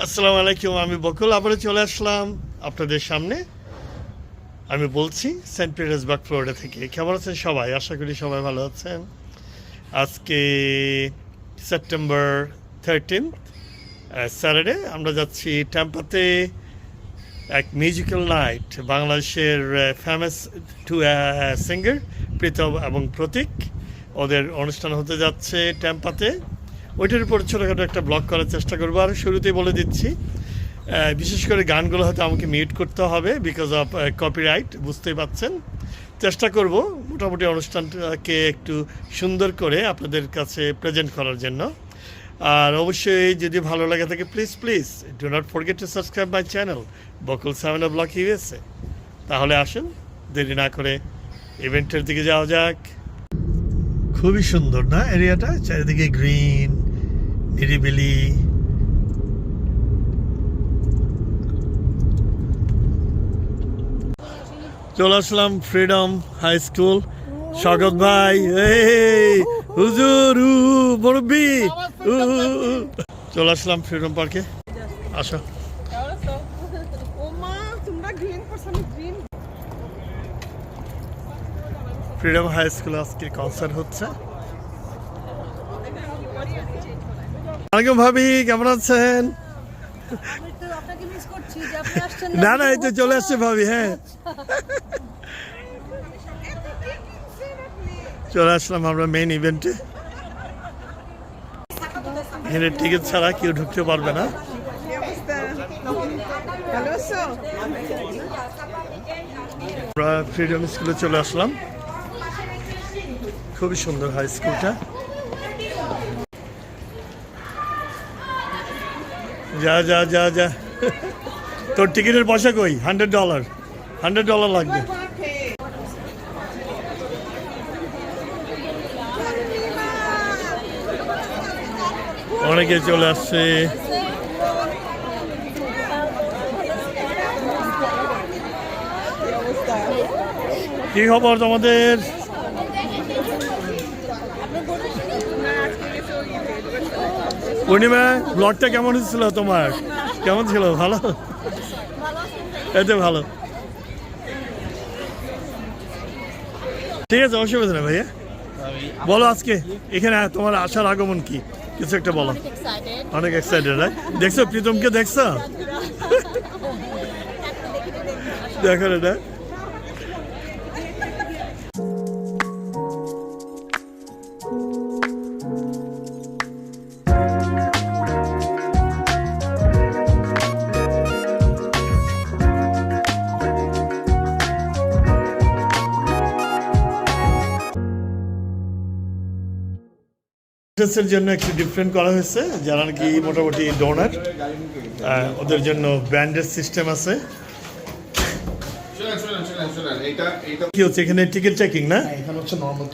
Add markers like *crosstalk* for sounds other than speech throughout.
আসসালামু আলাইকুম, আমি বকুল। আবারও চলে আসলাম আপনাদের সামনে। আমি বলছি, সেন্ট পিটার্সবার্গ, ফ্লোরিডা থেকে। কেমন আছেন সবাই? আশা করি সবাই ভালো আছেন। আজকে সেপ্টেম্বর থার্টিন স্যাটারডে। আমরা যাচ্ছি ট্যাম্পাতে এক মিউজিক্যাল নাইট, বাংলাদেশের ফেমাস টু সিঙ্গার প্রীতম এবং প্রতীক। ওদের অনুষ্ঠান হতে যাচ্ছে ট্যাম্পাতে ওইটার উপর ছোটোখাটো একটা ব্লগ করার চেষ্টা করব। আর শুরুতেই বলে দিচ্ছি বিশেষ করে গানগুলো হয়তো আমাকে মিউট করতে হবে বিকজ অফ কপিরাইট বুঝতেই পাচ্ছেন। চেষ্টা করব মোটামুটি অনুষ্ঠানটাকে একটু সুন্দর করে আপনাদের কাছে প্রেজেন্ট করার জন্য। আর অবশ্যই যদি ভালো লাগে থাকে please please do not forget to subscribe my channel Bakul seven vlog USA তাহলে আসুন, দেরি না করে ইভেন্টের দিকে যাওয়া যাক। খুবই সুন্দর, না এরিয়াটা চারিদিকে গ্রিন নিরিবিলি। চলে আসলাম ফ্রিডম হাই স্কুল স্বাগত ভাই। হুজুর মুরব্বি। চলে আসলাম ফ্রিডম পার্কে আসো। ফ্রিডম হাই স্কুলে আজকে কনসার্ট হচ্ছে। আলাইকুম ভাবি কেমন আছেন? না না এই তো চলে আসছে ভাবি হ্যাঁ। চলে আসলাম আমরা মেইন ইভেন্টে এখানে টিকিট ছাড়া কেউ ঢুকতে পারবে না। আমরা ফ্রিডম স্কুলে চলে আসলাম। খুবই সুন্দর হাই স্কুলটা যা যা যা যা। তোর টিকিটের পয়সা কই? হান্ড্রেড ডলার হান্ড্রেড ডলার লাগবে। অনেকে চলে আসছে। কি খবর তোমাদের? পূর্ণিমা ব্লগটা কেমন হচ্ছিল তোমার? কেমন ছিল ভালো? এতে ভালো। ঠিক আছে অসুবিধা নেই ভাইয়া। বলো আজকে এখানে তোমার আসার আগমন কি? কিছু একটা বলো। অনেক এক্সাইটেড রাইট দেখছ প্রীতমকে দেখছ? *laughs* দেখো এটা এর জন্য একটু ডিফারেন্ট করা হয়েছে যারা নাকি মোটামুটি ডোনার ওদের জন্য ব্র্যান্ডের সিস্টেম আছে। কি হচ্ছে এখানে টিকিট চেকিং না? নর্মাল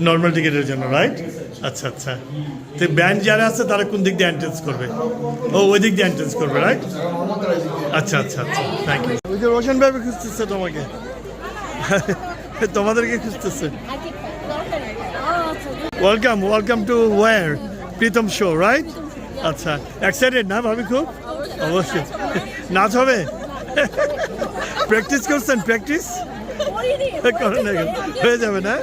নর্মাল টিকিটের জন্য রাইট আচ্ছা আচ্ছা। তো ব্যান্ড যারা আছে তারা কোন দিক দিয়ে এন্ট্রেন্স করবে? ও ওই দিক দিয়ে এন্ট্রেন্স করবে রাইট আচ্ছা আচ্ছা আচ্ছা। থ্যাংক ইউ ওই যে রোশন ভাবে খুঁজতেছে তোমাকে। *laughs* তোমাদেরকে খুঁজতেছে। Welcome welcome to our Pritam show right আচ্ছা এক্সাইটেড না ভাবি খুব? অবশ্যই। নাচ হবে? প্র্যাকটিস করছেন প্র্যাকটিস করেন হয়ে যাবে না?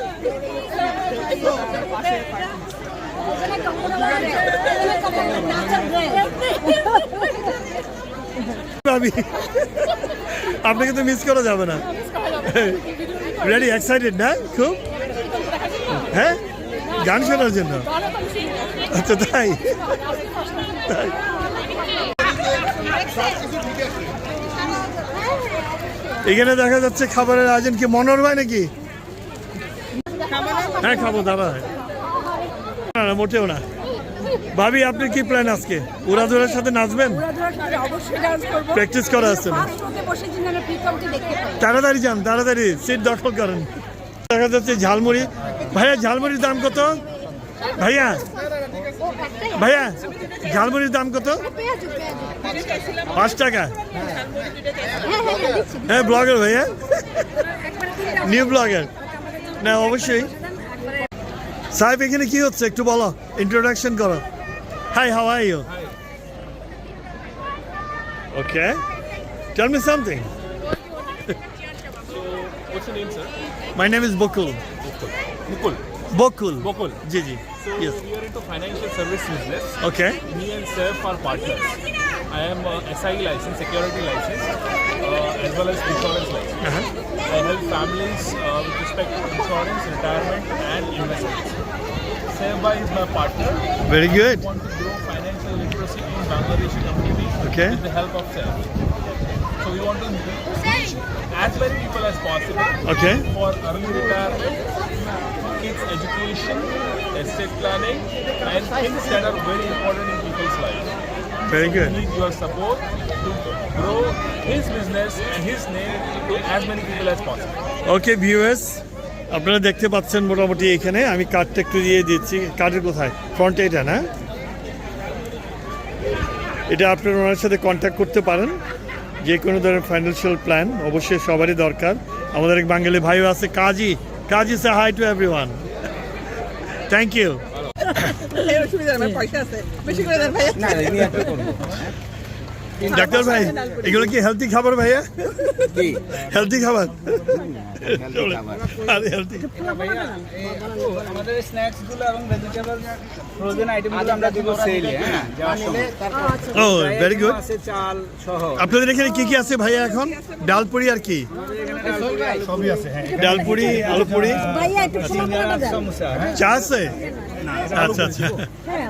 ভাবি আপনাকে তো মিস করা যাবে না। রেডি এক্সাইটেড না? খুব? হ্যাঁ? গান শোনার জন্য? আচ্ছা তাই। তাই। এখানে দেখা যাচ্ছে খাবারের আয়োজন কি মনোর ভাই নাকি? হ্যাঁ খাব দাদা না না মোটেও না। ভাবি আপনার কি প্ল্যান আজকে? উড়াধুরার সাথে নাচবেন? প্র্যাকটিস করা আছে না? তাড়াতাড়ি যান তাড়াতাড়ি। সিট দখল করেন। দেখা যাচ্ছে ঝালমুড়ি। ভাইয়া ঝালমুড়ির দাম কত? ভাইয়া ভাইয়া ঝালমুড়ির দাম কত? পাঁচ টাকা। হ্যাঁ ব্লগার ভাইয়া। New vlogger. না অবশ্যই। সাহেব এখানে কি হচ্ছে? একটু বলো ইন্ট্রোডাকশন করো। Hi how are you. What's your name, sir? My name is Bokul. Mukul. Bokul. Bokul. Ji ji. So Yes. we are into financial service business. Okay. Me and Saif are partners. I am uh, SI license, security license, uh, as well as insurance license. Uh-huh. I help families uh, with respect to insurance, retirement, and investments. Saif is my partner. Very good. I want to grow financial literacy in Bangladeshi community Okay. with the help of Saif. So we want to reach as many people as possible Okay. for early retirement, kids education, estate planning, and things that are very important in people's life. Very We good. We need your support to grow his business and his name to as many people as possible. Okay viewers আপনারা দেখতে পাচ্ছেন মোটামুটি এখানে আমি কার্ডটা একটু দিয়ে দিচ্ছি কার্ডের কোথায় ফ্রন্টে এটা না এটা আপনারা ওনার সাথে কন্ট্যাক্ট করতে পারেন যে কোনো ধরনের ফাইন্যান্সিয়াল প্ল্যান অবশ্যই সবারই দরকার আমাদের এক বাঙালি ভাইও আছে কাজী কাজী সে hi to everyone thank ডাক্তার ভাই এগুলো কি হেলদি খাবার ভাইয়া? হেলদি খাবার? আমাদের স্ন্যাক্সগুলো এবং ভেজিটেবল ফ্রোজেন আইটেমগুলো আমরা দিব সেলে হ্যাঁ যা নিলে ও ভেরি গুড চাল সহ আপনাদের এখানে কি কি আছে ভাইয়া এখন? ডালপুরি আর কি? সবই আছে হ্যাঁ আলু পুরি হ্যাঁ চা আছে? আচ্ছা আচ্ছা। হ্যাঁ।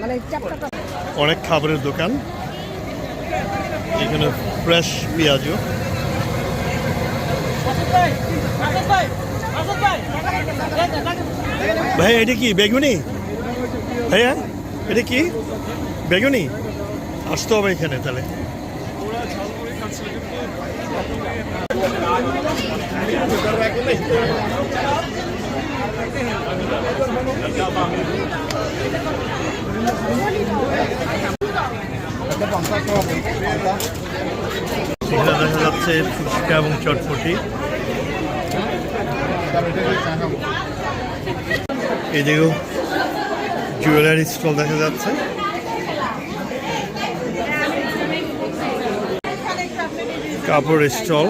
মানে অনেক খাবারের দোকান। এখানে ফ্রেশ পেঁয়াজও। ভাই এটা কি, বেগুনি? ভাইয়া, এটা কি? বেগুনি? আসতে হবে এখানে তাহলে। এখানে দেখা যাচ্ছে ফুচকা এবং চটপটি। এদিকেও জুয়েলারি স্টল দেখা যাচ্ছে। কাপড় স্টল।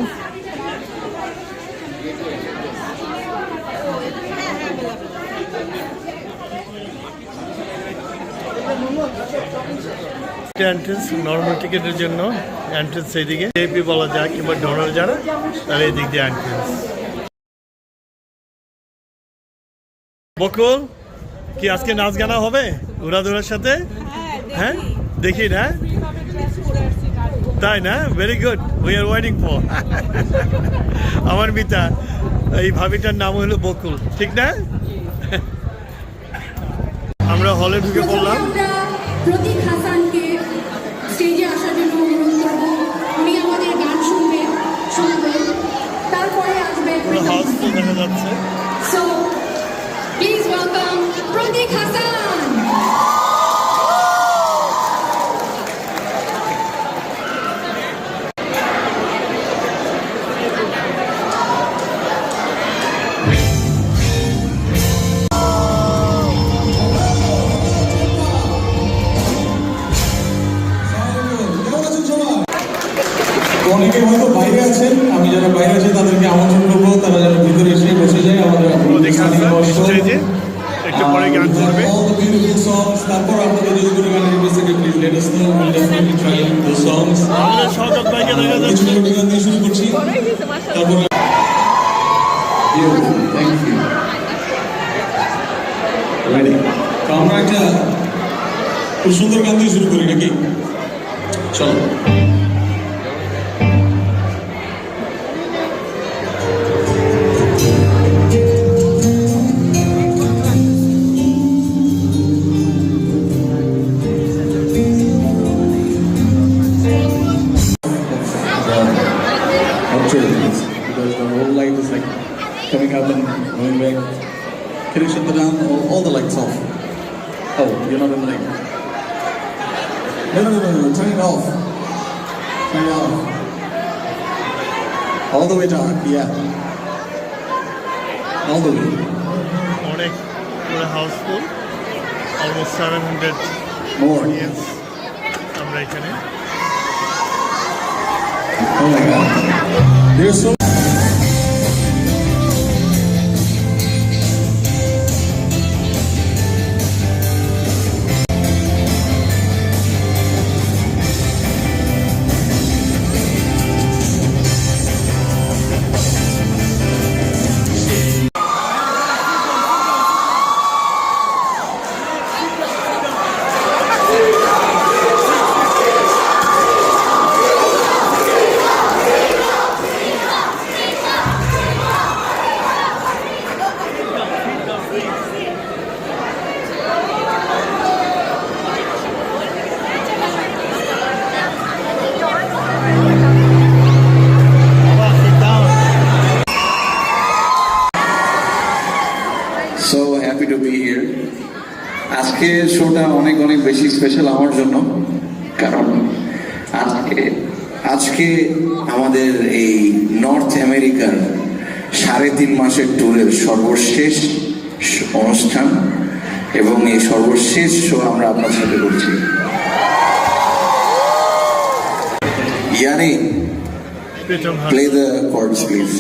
এন্ট্রেন্স নর্মাল টিকিটের জন্য এন্ট্রেন্স এইদিকে। এপি বলা যায় কিংবা ডোনার যারা তাহলে এই দিক দিয়ে এন্ট্রেন্স বকুল কি আজকে নাচ গানা হবে? উড়াদুরার সাথে? হ্যাঁ দেখি। না? তাই না? Very good we are waiting for আমার মিতা এই ভাবিটার নাম হলো বকুল। ঠিক না? আমরা হলে ঢুকে পড়লাম। প্রতীক হাসানকে স্টেজে আসার জন্য অনুরোধ করব উনি আমাদের গান শুনবে শুনবে তারপরে আসবে পুরো হাউসফুল দেখা যাচ্ছে so please welcome Pratik Hasan করছি তারপর আমরা একটা খুব সুন্দর গান দিয়ে শুরু করি নাকি? চলো। Can you shut the down? All, all the lights off. Oh, you're not in the ring. No, no, no, no, turn it off. Turn it off. All the way down, yeah. All the way. Morning. We're a house full. Almost 700 More. audience. I'm right here. Oh my god. There's so অনেক বেশি special আমার জন্য। কারণ আজকে আজকে আমাদের এই north আমেরিকার সাড়ে তিন মাসের ট্যুরের সর্বশেষ অনুষ্ঠান এবং এই সর্বশেষ শো আমরা আপনার সাথে করছি। ইয়ানি প্লে দ্য কর্ডস প্লিজ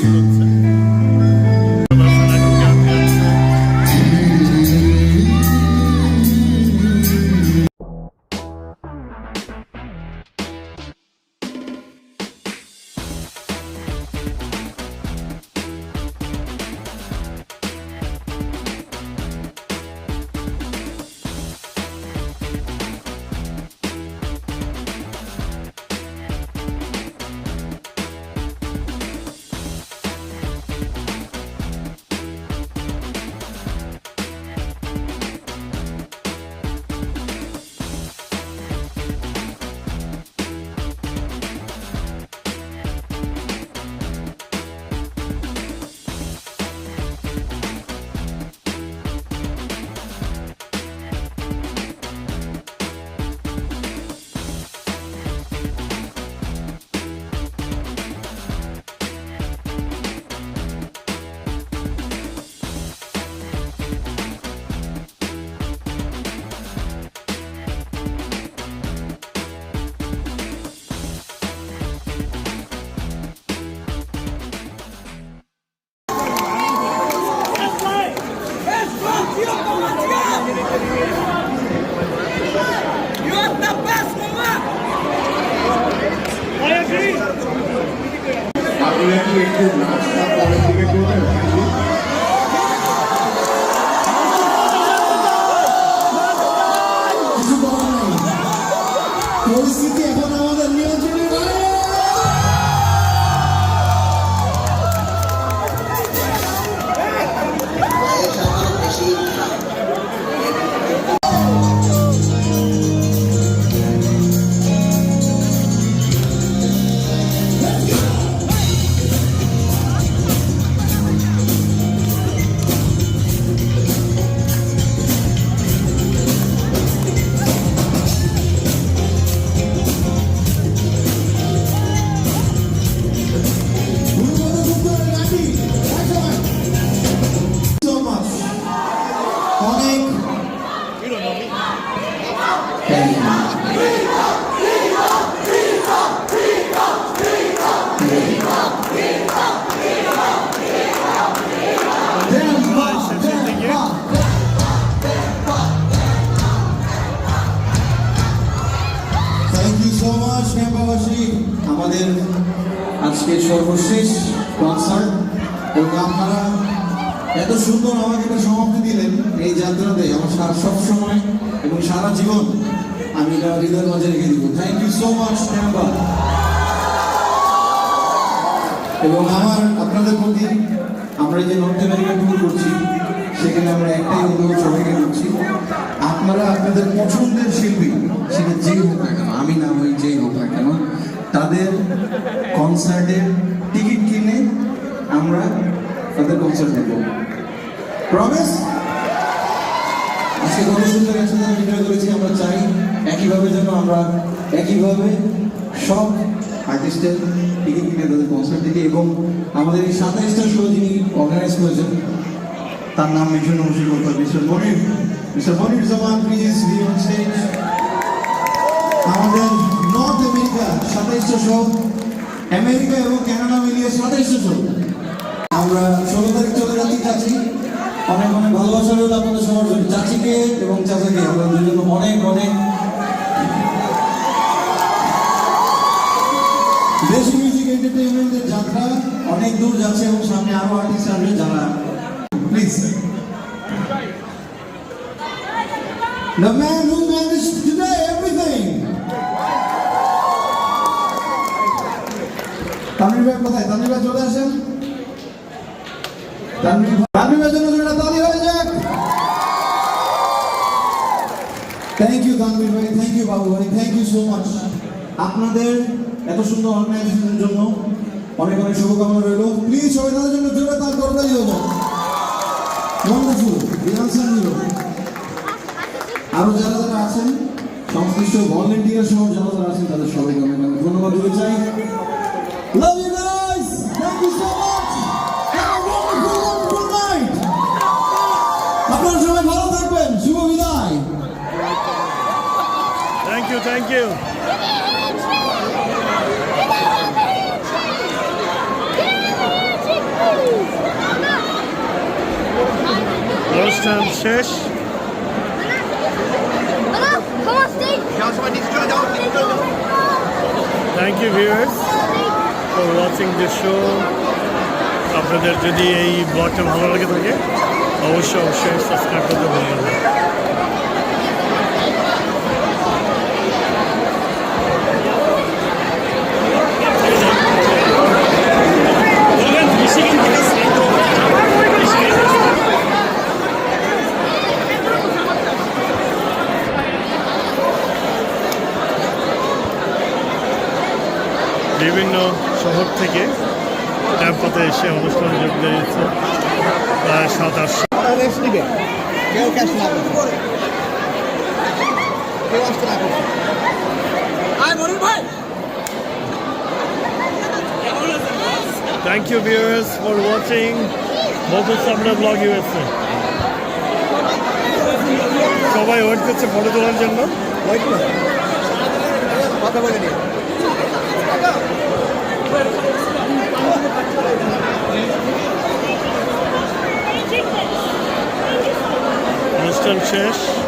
যাত্রাতে আমার সারা সব সময় এবং সারা জীবন আমি এটা হৃদয়ের মাঝে রেখে দিব। Thank you so much member এবং আমার, আপনাদের প্রতি আমরা যে নর্থ আমেরিকা ট্যুর করছি, সেখানে আমরা একটাই অনুরোধ সবাইকে করছি, আপনারা আপনাদের পছন্দের শিল্পী, সেটা যেই হোক না কেন, আমি না হই যেই হোক না কেন, তাদের কনসার্টের টিকিট কিনে আমরা তাদের কনসার্ট দেব। প্রমিস আজকে কত সুন্দর একসাথে এনজয় করেছি, আমরা চাই একইভাবে যেন আমরা একইভাবে সব আর্টিস্টের টিকিট কিনে তাদের কনসার্ট দেখি এবং আমাদের এই সাতাইশটা শো যিনি অর্গানাইজ করেছেন, তার নাম মেনশন অবশ্যই করতে mister Monir mister Monir Zaman please আমাদের নর্থ আমেরিকা সাতাইশশো আমেরিকা এবং কানাডা মিলিয়ে সাতাইশশো আমরা ষোলো তারিখ চলে যাচ্ছি। অনেক অনেক ভালোবাসা রইল আপনাদের সবার জন্য। চাচিকে এবং চাচাকে আপনাদের জন্য অনেক অনেক মিউজিক এন্টারটেইনমেন্টের যাত্রা অনেক দূর যাচ্ছে এবং সামনে আরও আর্টিস্ট আসবে যারা please The man who managed today everything. কোথায়? তানভীর ভাই চলে আসেন তানভীর ভাইয়ের জন্য জোরে তালি হয়ে যাক থ্যাংক ইউ তানভীর ভাই থ্যাংক ইউ বাবু ভাই থ্যাংক ইউ সো মাচ আপনাদের এত সুন্দর অর্গানাইজেশনের জন্য অনেক অনেক শুভকামনা রইল। প্লিজ সবাই তাদের জন্য জোরে তার হয়ে যাক ওয়ান্ডারফুল যারা যারা আছেন, সংশ্লিষ্ট ভলেন্টিয়ার সহ যারা যারা আছেন, তাদের সবাইকে অনেক অনেক ধন্যবাদ দিতে চাই। Love you guys thank you so much thank you thank you অনুষ্ঠান শেষ Come on, stay. Thank you viewers for watching this show আপনাদের যদি এই ব্লগটা ভালো লাগে থাকে অবশ্যই অবশ্যই সাবস্ক্রাইব করতে ভুলবেন না বিভিন্ন শহর থেকে ট্যাম্পাতে এসে অনুষ্ঠানে যোগ দিয়েছে। প্রায় সাত আটশো thank you viewers for watching Bakul সামনা ব্লগ ইউএসএ সবাই ওয়েট করছে ফটো তোলার জন্য। অনুষ্ঠান শেষ।